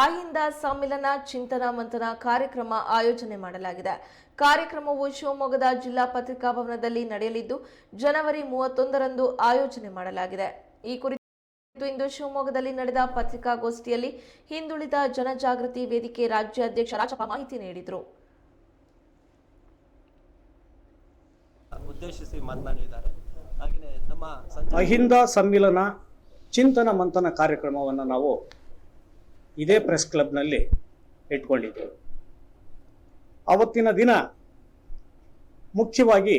ಅಹಿಂದ ಸಮ್ಮಿಲನ ಚಿಂತನ ಮಂಥನ ಕಾರ್ಯಕ್ರಮ ಆಯೋಜನೆ ಮಾಡಲಾಗಿದೆ. ಕಾರ್ಯಕ್ರಮವು ಶಿವಮೊಗ್ಗದ ಜಿಲ್ಲಾ ಪತ್ರಿಕಾ ಭವನದಲ್ಲಿ ನಡೆಯಲಿದ್ದು ಜನವರಿ ಮೂವತ್ತೊಂದರಂದು ಆಯೋಜನೆ ಮಾಡಲಾಗಿದೆ. ಈ ಕುರಿತು ಇಂದು ಶಿವಮೊಗ್ಗದಲ್ಲಿ ನಡೆದ ಪತ್ರಿಕಾಗೋಷ್ಠಿಯಲ್ಲಿ ಹಿಂದುಳಿದ ಜನಜಾಗೃತಿ ವೇದಿಕೆ ರಾಜ್ಯಾಧ್ಯಕ್ಷ ರಾಜಪ್ಪ ಮಾಹಿತಿ ನೀಡಿದರು. ಉದ್ದೇಶಿಸಿ ಮಾತನಾಡಿದ್ದಾರೆ. ಹಾಗೆಯೇ ನಮ್ಮ ಸಂಚಾರ ಅಹಿಂದ ಸಮ್ಮಿಲನ ಚಿಂತನ ಮಂಥನ ಕಾರ್ಯಕ್ರಮವನ್ನು ನಾವು ಇದೇ ಪ್ರೆಸ್ ಕ್ಲಬ್ನಲ್ಲಿ ಇಟ್ಕೊಂಡಿದ್ದೆವು ಅವತ್ತಿನ ದಿನ ಮುಖ್ಯವಾಗಿ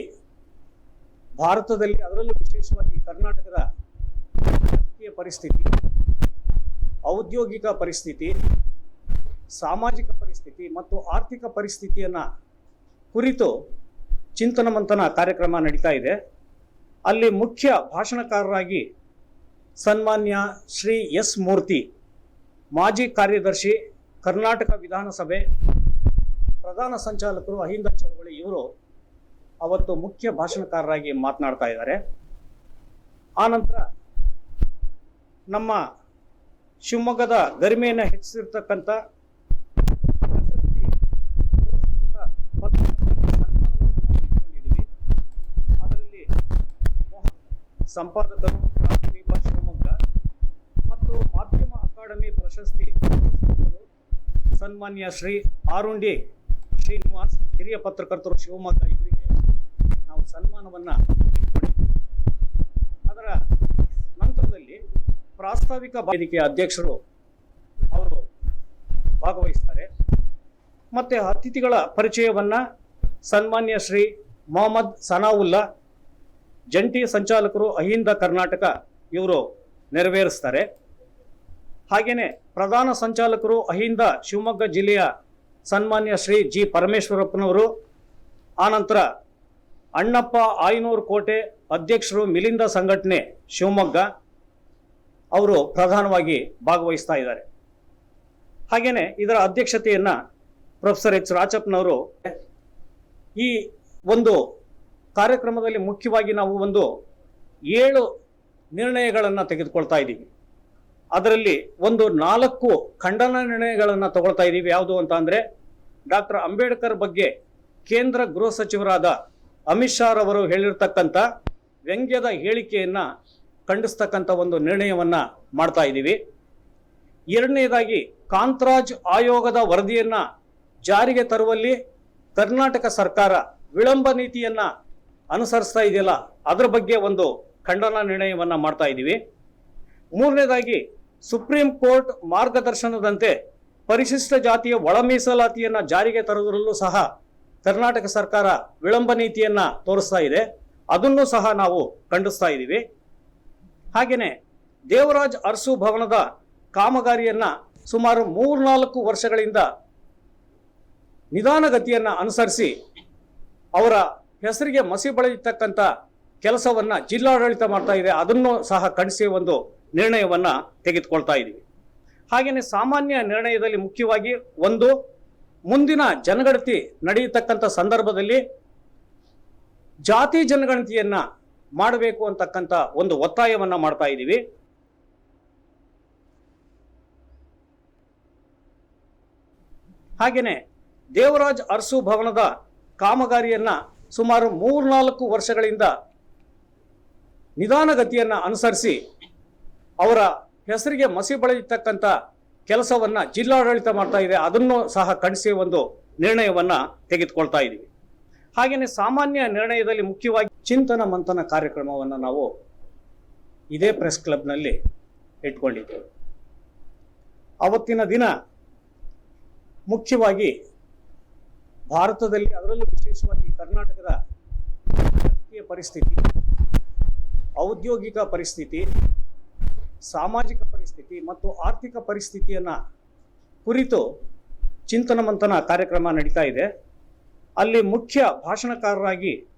ಭಾರತದಲ್ಲಿ ಅದರಲ್ಲೂ ವಿಶೇಷವಾಗಿ ಕರ್ನಾಟಕದ ರಾಜಕೀಯ ಪರಿಸ್ಥಿತಿ, ಔದ್ಯೋಗಿಕ ಪರಿಸ್ಥಿತಿ, ಸಾಮಾಜಿಕ ಪರಿಸ್ಥಿತಿ ಮತ್ತು ಆರ್ಥಿಕ ಪರಿಸ್ಥಿತಿಯನ್ನು ಕುರಿತು ಚಿಂತನ ಮಂಥನ ಕಾರ್ಯಕ್ರಮ ನಡೀತಾ ಇದೆ. ಅಲ್ಲಿ ಮುಖ್ಯ ಭಾಷಣಕಾರರಾಗಿ ಸನ್ಮಾನ್ಯ ಶ್ರೀ ಎಸ್ ಮೂರ್ತಿ ಮಾಜಿ ಕಾರ್ಯದರ್ಶಿ ಕರ್ನಾಟಕ ವಿಧಾನಸಭೆ ಪ್ರಧಾನ ಸಂಚಾಲಕರು ಅಹಿಂದ ಚಳವಳಿ ಇವರು ಅವತ್ತು ಮುಖ್ಯ ಭಾಷಣಕಾರರಾಗಿ ಮಾತನಾಡ್ತಾ ಇದ್ದಾರೆ ಆನಂತರ ನಮ್ಮ ಶಿವಮೊಗ್ಗದ ಗರಿಮೆಯನ್ನು ಹೆಚ್ಚಿಸಿರ್ತಕ್ಕಂಥ ಅದರಲ್ಲಿ ಸಂಪಾದಕರು ರಾಜದೀಪ ಶಿವಮೊಗ್ಗ ಮತ್ತು ಮಾಧ್ಯಮ ಅಕಾಡೆಮಿ ಪ್ರಶಸ್ತಿ ಸನ್ಮಾನ್ಯ ಶ್ರೀ ಆರುಂಡಿ ಶ್ರೀನಿವಾಸ್ ಹಿರಿಯ ಪತ್ರಕರ್ತರು ಶಿವಮೊಗ್ಗ ಇವರಿಗೆ ನಾವು ಸನ್ಮಾನವನ್ನು ಅದರ ನಂತರದಲ್ಲಿ ಪ್ರಾಸ್ತಾವಿಕ ವೇದಿಕೆಯ ಅಧ್ಯಕ್ಷರು ಅವರು ಭಾಗವಹಿಸ್ತಾರೆ. ಮತ್ತು ಅತಿಥಿಗಳ ಪರಿಚಯವನ್ನು ಸನ್ಮಾನ್ಯ ಶ್ರೀ ಮೊಹಮ್ಮದ್ ಸನಾವುಲ್ಲಾ, ಜಂಟಿ ಸಂಚಾಲಕರು ಅಹಿಂದ ಕರ್ನಾಟಕ ಇವರು ನೆರವೇರಿಸ್ತಾರೆ. ಹಾಗೆಯೇ ಪ್ರಧಾನ ಸಂಚಾಲಕರು ಅಹಿಂದ ಶಿವಮೊಗ್ಗ ಜಿಲ್ಲೆಯ ಸನ್ಮಾನ್ಯ ಶ್ರೀ ಜಿ ಪರಮೇಶ್ವರಪ್ಪನವರು ಆನಂತರ ಅಣ್ಣಪ್ಪ ಆಯನೂರು ಕೋಟೆ ಅಧ್ಯಕ್ಷರು ಮಿಲಿಂದ ಸಂಘಟನೆ ಶಿವಮೊಗ್ಗ, ಅವರು ಪ್ರಧಾನವಾಗಿ ಭಾಗವಹಿಸ್ತಾ ಇದ್ದಾರೆ. ಹಾಗೆಯೇ ಇದರ ಅಧ್ಯಕ್ಷತೆಯನ್ನು ಪ್ರೊಫೆಸರ್ ಎಚ್ ರಾಚಪ್ಪನವರು ಈ ಒಂದು ಕಾರ್ಯಕ್ರಮದಲ್ಲಿ ಮುಖ್ಯವಾಗಿ ನಾವು ಒಂದು ಏಳು ನಿರ್ಣಯಗಳನ್ನು ತೆಗೆದುಕೊಳ್ತಾ ಇದ್ದೀವಿ. ಅದರಲ್ಲಿ ಒಂದು ನಾಲ್ಕು ಖಂಡನ ನಿರ್ಣಯಗಳನ್ನು ತಗೊಳ್ತಾ ಇದ್ದೀವಿ ಯಾವುದು ಅಂತ ಅಂದರೆ ಡಾಕ್ಟರ್ ಅಂಬೇಡ್ಕರ್ ಬಗ್ಗೆ ಕೇಂದ್ರ ಗೃಹ ಸಚಿವರಾದ ಅಮಿತ್ ಶಾ ರವರು ಹೇಳಿರ್ತಕ್ಕಂಥ ವ್ಯಂಗ್ಯದ ಹೇಳಿಕೆಯನ್ನು ಖಂಡಿಸ್ತಕ್ಕಂಥ ಒಂದು ನಿರ್ಣಯವನ್ನು ಮಾಡ್ತಾ ಇದ್ದೀವಿ ಎರಡನೇದಾಗಿ ಕಾಂತರಾಜ್ ಆಯೋಗದ ವರದಿಯನ್ನು ಜಾರಿಗೆ ತರುವಲ್ಲಿ ಕರ್ನಾಟಕ ಸರ್ಕಾರ ವಿಳಂಬ ನೀತಿಯನ್ನು ಅನುಸರಿಸ್ತಾ ಇದೆಯಲ್ಲ, ಅದರ ಬಗ್ಗೆ ಒಂದು ಖಂಡನ ನಿರ್ಣಯವನ್ನು ಮಾಡ್ತಾ ಇದ್ದೀವಿ ಮೂರನೇದಾಗಿ ಸುಪ್ರೀಂ ಕೋರ್ಟ್ ಮಾರ್ಗದರ್ಶನದಂತೆ ಪರಿಶಿಷ್ಟ ಜಾತಿಯ ಒಳ ಮೀಸಲಾತಿಯನ್ನು ಜಾರಿಗೆ ತರುವುದರಲ್ಲೂ ಸಹ ಕರ್ನಾಟಕ ಸರ್ಕಾರ ವಿಳಂಬ ನೀತಿಯನ್ನು ತೋರಿಸ್ತಾ ಇದೆ. ಅದನ್ನು ಸಹ ನಾವು ಖಂಡಿಸ್ತಾ ಇದ್ದೀವಿ. ಹಾಗೆಯೇ ದೇವರಾಜ್ ಅರಸು ಭವನದ ಕಾಮಗಾರಿಯನ್ನು ಸುಮಾರು ಮೂರ್ನಾಲ್ಕು ವರ್ಷಗಳಿಂದ ನಿಧಾನಗತಿಯನ್ನು ಅನುಸರಿಸಿ ಅವರ ಹೆಸರಿಗೆ ಮಸಿ ಬಳಿಯತಕ್ಕಂಥ ಕೆಲಸವನ್ನು ಜಿಲ್ಲಾಡಳಿತ ಮಾಡ್ತಾ ಇದೆ. ಅದನ್ನು ಸಹ ಖಂಡಿಸಿ ಒಂದು ನಿರ್ಣಯವನ್ನು ತೆಗೆದುಕೊಳ್ತಾ ಇದ್ದೀವಿ. ಹಾಗೆಯೇ ಸಾಮಾನ್ಯ ನಿರ್ಣಯದಲ್ಲಿ ಮುಖ್ಯವಾಗಿ ಒಂದು, ಮುಂದಿನ ಜನಗಣತಿ ನಡೆಯತಕ್ಕಂಥ ಸಂದರ್ಭದಲ್ಲಿ ಜಾತಿ ಜನಗಣತಿಯನ್ನು ಮಾಡಬೇಕು ಅಂತಕ್ಕಂಥ ಒಂದು ಒತ್ತಾಯವನ್ನು ಮಾಡ್ತಾ ಇದ್ದೀವಿ. ಹಾಗೆಯೇ ದೇವರಾಜ್ ಅರಸು ಭವನದ ಕಾಮಗಾರಿಯನ್ನು ಸುಮಾರು ಮೂರ್ನಾಲ್ಕು ವರ್ಷಗಳಿಂದ ನಿಧಾನಗತಿಯನ್ನು ಅನುಸರಿಸಿ ಅವರ ಹೆಸರಿಗೆ ಮಸಿ ಬಳಿತಕ್ಕಂಥ ಕೆಲಸವನ್ನು ಜಿಲ್ಲಾಡಳಿತ ಮಾಡ್ತಾ ಇದೆ. ಅದನ್ನು ಸಹ ಖಂಡಿಸಿ ಒಂದು ನಿರ್ಣಯವನ್ನು ತೆಗೆದುಕೊಳ್ತಾ ಇದ್ದೀವಿ. ಹಾಗೆಯೇ ಸಾಮಾನ್ಯ ನಿರ್ಣಯದಲ್ಲಿ ಮುಖ್ಯವಾಗಿ ಚಿಂತನ ಮಂಥನ ಕಾರ್ಯಕ್ರಮವನ್ನು ನಾವು ಇದೇ ಪ್ರೆಸ್ ಕ್ಲಬ್ನಲ್ಲಿ ಇಟ್ಕೊಂಡಿದ್ದೇವೆ. ಅವತ್ತಿನ ದಿನ ಮುಖ್ಯವಾಗಿ ಭಾರತದಲ್ಲಿ ಅದರಲ್ಲೂ ವಿಶೇಷವಾಗಿ ಕರ್ನಾಟಕದ ರಾಜಕೀಯ ಪರಿಸ್ಥಿತಿ, ಔದ್ಯೋಗಿಕ ಪರಿಸ್ಥಿತಿ ಸಾಮಾಜಿಕ ಪರಿಸ್ಥಿತಿ ಮತ್ತು ಆರ್ಥಿಕ ಪರಿಸ್ಥಿತಿಯನ್ನು ಕುರಿತು ಚಿಂತನ ಮಂಥನ ಕಾರ್ಯಕ್ರಮ ನಡೀತಾ ಇದೆ. ಅಲ್ಲಿ ಮುಖ್ಯ ಭಾಷಣಕಾರರಾಗಿ